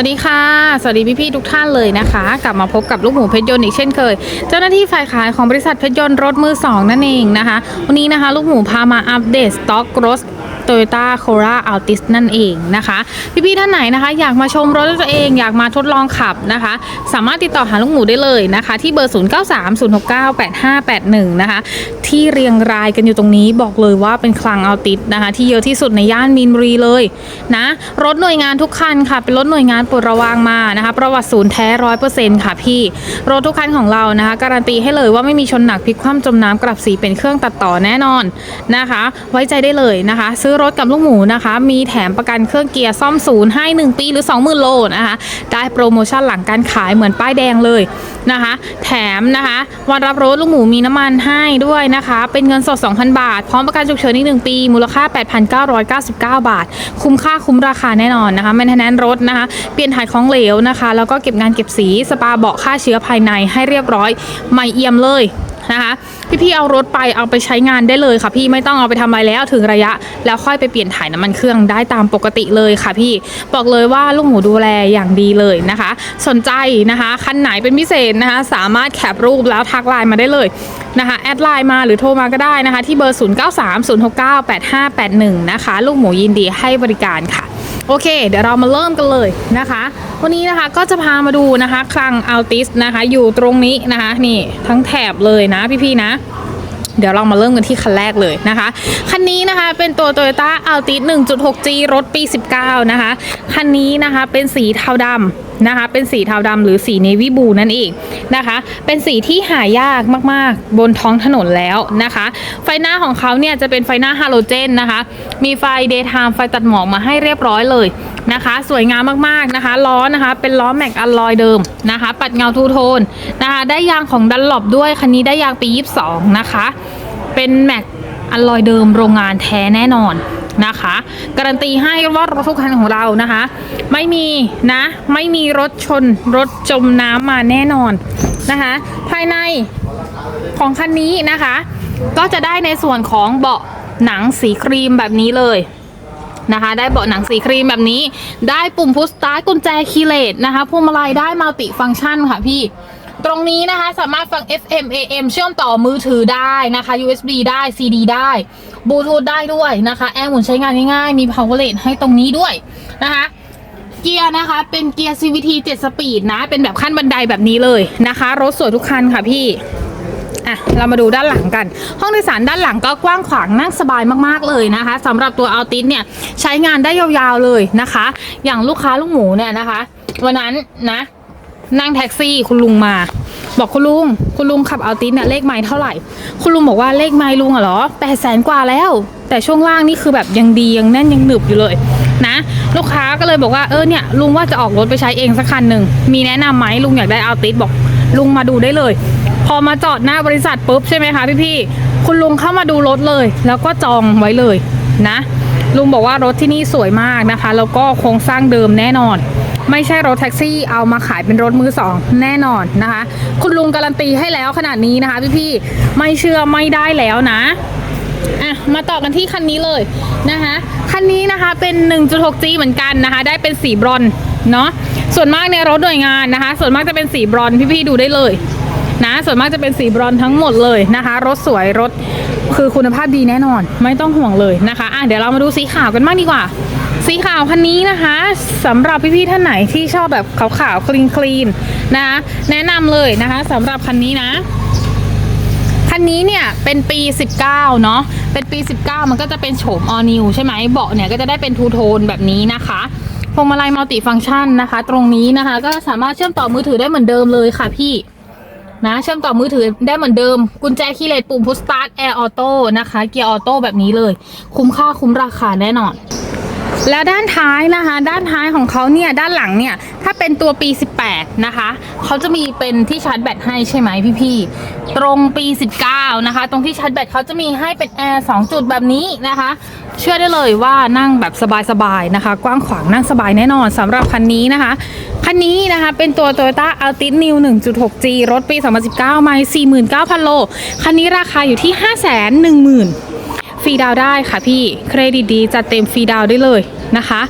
วัสดีค่ะ สวัสดีพี่ ๆ ทุกท่านเลยนะคะ กลับมาพบกับลูกหมูเพชรยนต์อีกเช่นเคย เจ้าหน้าที่ฝ่ายขายของบริษัทเพชรยนต์รถมือสองนั่นเองนะคะ วันนี้นะคะ ลูกหมูพามาอัปเดตสต็อกรถ Toyota Corolla Altis นั่นเองนะคะ พี่ๆท่านไหนนะคะ อยากมาชมรถตัวเองอยากมาทดลองขับนะคะ สามารถติดต่อหาลูกหมูได้เลยนะคะ ที่เบอร์ 0930698581 นะคะ ที่เรียงรายกันอยู่ตรงนี้บอกเลยว่าเป็นคลังอัลติสนะคะ ที่เยอะที่สุดในย่านมีนบุรีเลยนะรถหน่วยงานทุกคันค่ะ เป็นรถหน่วยงานปลดระวางมานะคะ ประวัติศูนย์แท้ร้อยเปอร์เซ็นต์ค่ะพี่รถทุกคันของเรานะคะ การันตีให้เลยว่าไม่มีชนหนักพลิกคว่ำจมน้ำกลับสีเป็นเครื่องตัดต่อแน่นอนนะคะ ไว้ใจได้เลยนะคะ ซื้อรถกับลูกหมูนะคะ มีแถมประกันเครื่องเกียร์ซ่อมศูนย์ให้ 1 ปีหรือ 20,000 โลนะคะ ได้โปรโมชั่นหลังการขายเหมือนป้ายแดงเลยนะคะ แถมนะคะ วันรับรถลูกหมูมีน้ำมันให้ด้วยนะคะ เป็นเงินสด 2,000 บาท พร้อมประกันฉุกเฉินอีก1ปี มูลค่า 8,999 บาท คุ้มค่าคุ้มราคาแน่นอนนะคะแมนเทนแนนรถนะคะ เปลี่ยนถ่ายของเหลวนะคะ แล้วก็เก็บงานเก็บสี สปาเบาะฆ่าเชื้อภายในให้เรียบร้อย ใหม่เอี่ยมเลย นะคะพี่ๆเอารถไปเอาไปใช้งานได้เลยค่ะ พี่ไม่ต้องเอาไปทำอะไรแล้วถึงระยะ แล้วค่อยไปเปลี่ยนถ่ายน้ำมันเครื่องได้ตามปกติเลยค่ะ พี่บอกเลยว่าลูกหมูดูแลอย่างดีเลยนะคะ สนใจนะคะคันไหนเป็นพิเศษนะคะสามารถแคปรูปแล้วทักไลน์มาได้เลยนะคะแอดไลน์มาหรือโทรมาก็ได้นะคะ ที่เบอร์ 0930698581 นะคะ ลูกหมูยินดีให้บริการค่ะ โอเค เดี๋ยวเรามาเริ่มกันเลยนะคะ วันนี้นะคะก็จะพามาดูนะคะคลังอัลติสนะคะ อยู่ตรงนี้นะคะ นี่ทั้งแถบเลยนะพี่ๆนะเดี๋ยวเรามาเริ่มกันที่คันแรกเลยนะคะ คันนี้นะคะเป็นตัว Toyota Altis 1.6G รถปี 19 นะคะ คันนี้นะคะเป็นสีเทาดำ นะคะ เป็นสีเทาดำหรือสี Navy Blue นั่นเองนะคะ เป็นสีที่หายากมากๆ บนท้องถนนแล้วนะคะ ไฟหน้าของเขาเนี่ยจะเป็นไฟหน้าฮาโลเจนนะคะ มีไฟ Daytime ไฟตัดหมอกมาให้เรียบร้อยเลยนะคะ สวยงามมากๆนะคะ ล้อนะคะ เป็นล้อแม็กอลลอยเดิมนะคะ ปัดเงาทูโทนนะคะ ได้ยางของดันหลบด้วย คันนี้ได้ยางปี 22 นะคะ เป็นแม็กอลลอยเดิมโรงงานแท้แน่นอน นะคะ การันตีให้ว่ารถทุกคันของเรานะคะ ไม่มีนะ ไม่มีรถชนรถจมน้ำมาแน่นอนนะคะ ภายในของคันนี้นะคะ ก็จะได้ในส่วนของเบาะหนังสีครีมแบบนี้เลยนะคะได้เบาะหนังสีครีมแบบนี้ ได้ปุ่มพุชสตาร์ทกุญแจคีย์เลสนะคะพวงมาลัยได้มัลติฟังก์ชันค่ะพี่ ตรงนี้นะคะสามารถฟัง FM AM เชื่อมต่อมือถือได้นะคะ USB ได้ CD ได้บลูทูธได้ด้วยนะคะ แอร์หมุนใช้งานง่ายๆ มี power l a t ให้ตรงนี้ด้วยนะคะเกียร์นะคะ เป็นเกียร์ CVT 7 สปีดนะ เป็นแบบขั้นบันไดแบบนี้เลยนะคะ รถสวยทุกคันค่ะพี่อะเรามาดูด้านหลังกัน ห้องโดยสารด้านหลังก็กว้างขวางนั่งสบายมากๆเลยนะคะสำหรับตัวอัลติสเนี่ยใช้งานได้ยาวๆเลยนะคะ อย่างลูกค้าลูกหมูเนี่ยนะคะ วันนั้นนะ นั่งแท็กซี่คุณลุงมา บอกคุณลุง คุณลุงขับเอัลติสเนี่ยเลขไม้เท่าไหร่ คุณลุงบอกว่าเลขไม้ลุงอะเหรอแปดแสนกว่าแล้ว แต่ช่วงล่างนี่คือแบบยังดียังแน่นยังหนึบอยู่เลยนะ ลูกค้าก็เลยบอกว่าเออเนี่ยลุงว่าจะออกรถไปใช้เองสักคันหนึ่งมีแนะนำไหมลุงอยากได้เอัลติสบอกลุงมาดูได้เลย พอมาจอดหน้าบริษัทปุ๊บใช่ไหมคะพี่ๆคุณลุงเข้ามาดูรถเลย แล้วก็จองไว้เลยนะ ลุงบอกว่ารถที่นี่สวยมากนะคะ แล้วก็โครงสร้างเดิมแน่นอน ไม่ใช่รถแท็กซี่เอามาขายเป็นรถมือสองแน่นอนนะคะ คุณลุงการันตีให้แล้วขนาดนี้นะคะพี่ๆไม่เชื่อไม่ได้แล้วนะอะมาต่อกันที่คันนี้เลยนะคะคันนี้นะคะเป็น 1.6G เหมือนกันนะคะ ได้เป็นสีบรอนเนาะส่วนมากในรถหน่วยงานนะคะ ส่วนมากจะเป็นสีบรอนพี่ๆดูได้เลยนะส่วนมากจะเป็นสีบรอนทั้งหมดเลยนะคะ รถสวยรถคือคุณภาพดีแน่นอน ไม่ต้องห่วงเลยนะคะอะเดี๋ยวเรามาดูสีขาวกันบ้างดีกว่า สีขาวคันนี้นะคะสำหรับพี่ๆท่านไหนที่ชอบแบบขาวๆคลีนคลีนๆนะคะแนะนำเลยนะคะสำหรับคันนี้นะคันนี้เนี่ยเป็นปี 19 เนาะเป็นปี 19 มันก็จะเป็นโฉม all new ใช่ไหมเบาะเนี่ยก็จะได้เป็นทูโทนแบบนี้นะคะพวงมาลัยมัลติฟังก์ชันนะคะ ตรงนี้นะคะ ก็สามารถเชื่อมต่อมือถือได้เหมือนเดิมเลยค่ะพี่นะเชื่อมต่อมือถือได้เหมือนเดิม กุญแจคีย์เลสปุ่มพุชสตาร์ทแอร์ออโต้นะคะ เกียร์ออโต้แบบนี้เลย คุ้มค่าคุ้มราคาแน่นอน แล้วด้านท้ายนะคะ ด้านท้ายของเขาเนี่ยด้านหลังเนี่ยถ้าเป็นตัวปี 18 นะคะเขาจะมีเป็นที่ชาร์จแบตให้ใช่ไหมพี่ๆตรงปี 19 นะคะ ตรงที่ชาร์จแบตเขาจะมีให้เป็นแอร์2จุดแบบนี้นะคะ เชื่อได้เลยว่านั่งแบบสบายๆนะคะ กว้างขวางนั่งสบายแน่นอนสำหรับคันนี้นะคะ คันนี้นะคะเป็นตัว Toyota Altis New 1.6G รถปี 2019 ไม่49,000 โล คันนี้ราคาอยู่ที่ 510,000 รีดาวได้ค่ะพี่เครดิตดีจัดเต็มฟรีดาวได้เลยนะคะ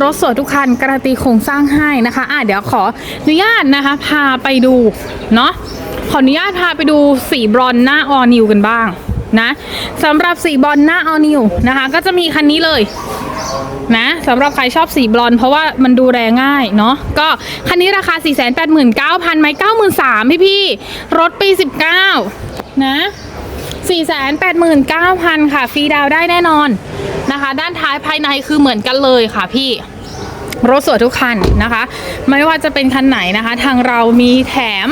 รถสวยทุกคันการันตีโครงสร้างให้นะคะอะเดี๋ยวขออนุญาตนะคะพาไปดูเนาะขออนุญาตพาไปดูสีบรอนหน้าออนิวกันบ้างนะสำหรับสีบอลหน้าออนิวนะคะ ก็จะมีคันนี้เลยนะสำหรับใครชอบสีบอลเพราะว่ามันดูแรงง่ายเนาะก็คันนี้ราคา 4 8 9 0 0 0 ไม้ 93,000 พี่ๆรถปี 19 นะ 489,000 ค่ะ ฟรีดาวได้แน่นอนนะคะ ด้านท้ายภายในคือเหมือนกันเลยค่ะพี่รถสวยทุกคันนะคะ ไม่ว่าจะเป็นคันไหนนะคะ ทางเรามีแถม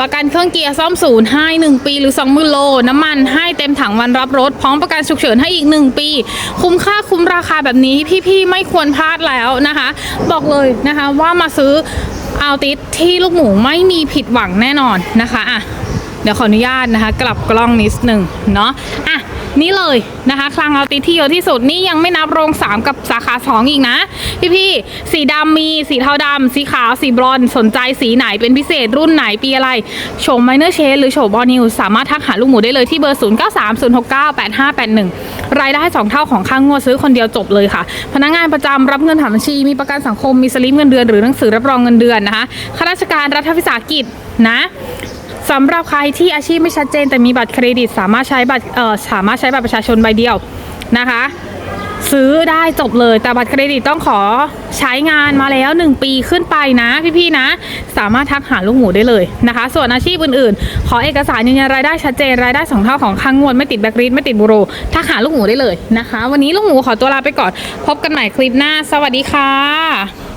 ประกันเครื่องเกียร์ซ่อมศูนย์ให้1ปีหรือ2มื่นโล น้ำมันให้เต็มถังวันรับรถ พร้อมประกันฉุกเฉินให้อีก 1 ปี คุ้มค่าคุ้มราคาแบบนี้พี่ๆไม่ควรพลาดแล้วนะคะ บอกเลยนะคะว่ามาซื้อเอาติสที่ลูกหมูไม่มีผิดหวังแน่นอนนะคะอะ เดี๋ยวขออนุญาตนะคะ กลับกล้องนิดหนึ่งเนาะอะนี่เลยนะคะ คลังเอาติที่เยอะที่สุดนี่ยังไม่นับโรง 3 กับสาขา 2 อีกนะ พี่พี่สีดำมีสีเทาดำสีขาว สีบรอนสนใจสีไหนเป็นพิเศษรุ่นไหน ปีอะไร โฉมไมเนอร์เชนหรือโฉมบอลนิวสามารถทักหาลูกหมูได้เลยที่เบอร์ 0 9 3 0 6 9 8 5 8 1 รายได้ 2 เท่าของค่างงวดซื้อคนเดียวจบเลยค่ะ พนักงานประจำรับเงินถามบัญชี มีประกันสังคมมีสลิปเงินเดือนหรือหนังสือรับรองเงินเดือนนะคะข้าราชการรัฐวิสาหกิจนะ สำหรับใครที่อาชีพไม่ชัดเจนแต่มีบัตรเครดิต สามารถใช้บัตรเอ่อสามารถใช้บัตรประชาชนใบเดียวนะคะ ซื้อได้จบเลยแต่บัตรเครดิตต้องขอใช้งานมาแล้ว 1 ปีขึ้นไปนะพี่ๆนะ สามารถทักหาลูกหมูได้เลยนะคะ ส่วนอาชีพอื่นๆ ขอเอกสารยืนยันรายได้ชัดเจนรายได้สองเท่าของค่างวดไม่ติดแบกรีดไม่ติดบุโรทักหาลูกหมูได้เลยนะคะ วันนี้ลูกหมูขอตัวลาไปก่อนพบกันใหม่คลิปหน้า สวัสดีค่ะ